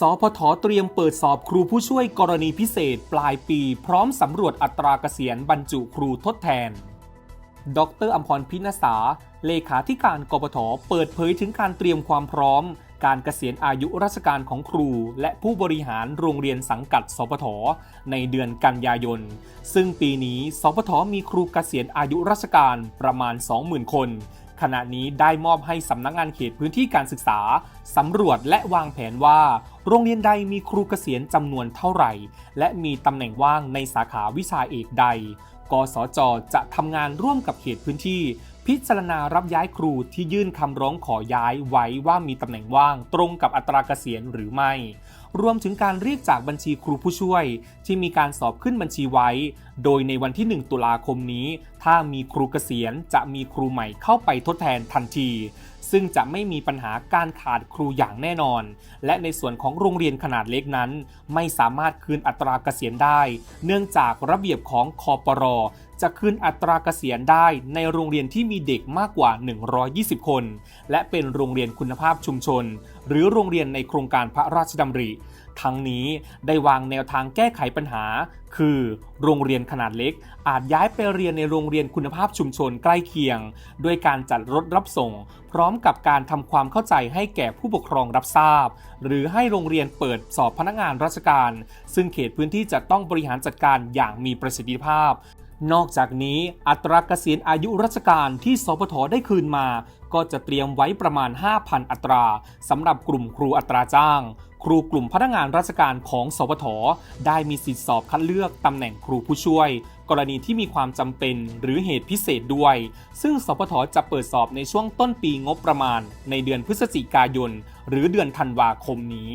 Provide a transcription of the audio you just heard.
สพทเตรียมเปิดสอบครูผู้ช่วยกรณีพิเศษปลายปี พร้อมสำรวจอัตราเกษียณบรรจุครูทดแทน ดรอัมพรพินสา เลขาธิการกบทเปิดเผยถึงการเตรียมความพร้อม การเกษียณอายุราชการของครู และผู้บริหารโรงเรียนสังกัด สพทในเดือนกันยายน ซึ่งปีนี้ สพทมีครูเกษียณอายุราชการประมาณ 20,000 คนขณะนี้ได้มอบให้สำนักงานเขตพื้นที่การศึกษาสำรวจและวางแผนว่า โรงเรียนใดมีครูเกษียณจำนวนเท่าไหร่ และมีตำแหน่งว่างในสาขาวิชาเอกใด กสจจะทำงานร่วมกับเขตพื้นที่ พิจารณารับย้ายครูที่ยื่นคำร้องขอย้ายไว้ว่ามีตำแหน่งว่างตรงกับอัตราเกษียณหรือไม่ รวมถึงการเรียกจากบัญชีครูผู้ช่วย ที่มีการสอบขึ้นบัญชีไว้ โดยในวันที่ 1 ตุลาคมนี้ ถ้ามีครูเกษียณจะมีครูใหม่เข้าไปทดแทนทันที ซึ่งจะไม่มีปัญหาการขาดครูอย่างแน่นอน และในส่วนของโรงเรียนขนาดเล็กนั้น ไม่สามารถคืนอัตราเกษียณได้ เนื่องจากระเบียบของคอปรอจะคืนอัตราเกษียณได้ในโรงเรียนที่มีเด็กมากกว่า 120 คน และเป็นโรงเรียนคุณภาพชุมชน หรือโรงเรียนในโครงการพระราชดำริ ทั้งนี้ได้วางแนวทางแก้ไขปัญหา คือ โรงเรียนขนาดเล็ก อาจย้ายไปเรียนในโรงเรียนคุณภาพชุมชนใกล้เคียง ด้วยการจัดรถรับส่ง พร้อมกับการทำความเข้าใจให้แก่ผู้ปกครองรับทราบ หรือให้โรงเรียนเปิดสอบพนักงานราชการ ซึ่งเขตพื้นที่จะต้องบริหารจัดการอย่างมีประสิทธิภาพ นอกจากนี้อัตราเกษียณอายุราชการที่สพทได้คืนมา ก็จะเตรียมไว้ประมาณ 5,000 อัตราสำหรับกลุ่มครูอัตราจ้าง ครูกลุ่มพนักงานราชการของสพทได้มีสิทธิสอบคัดเลือกตำแหน่งครูผู้ช่วย กรณีที่มีความจำเป็นหรือเหตุพิเศษด้วย ซึ่งสพทจะเปิดสอบในช่วงต้นปีงบประมาณ ในเดือนพฤศจิกายน หรือเดือนธันวาคมนี้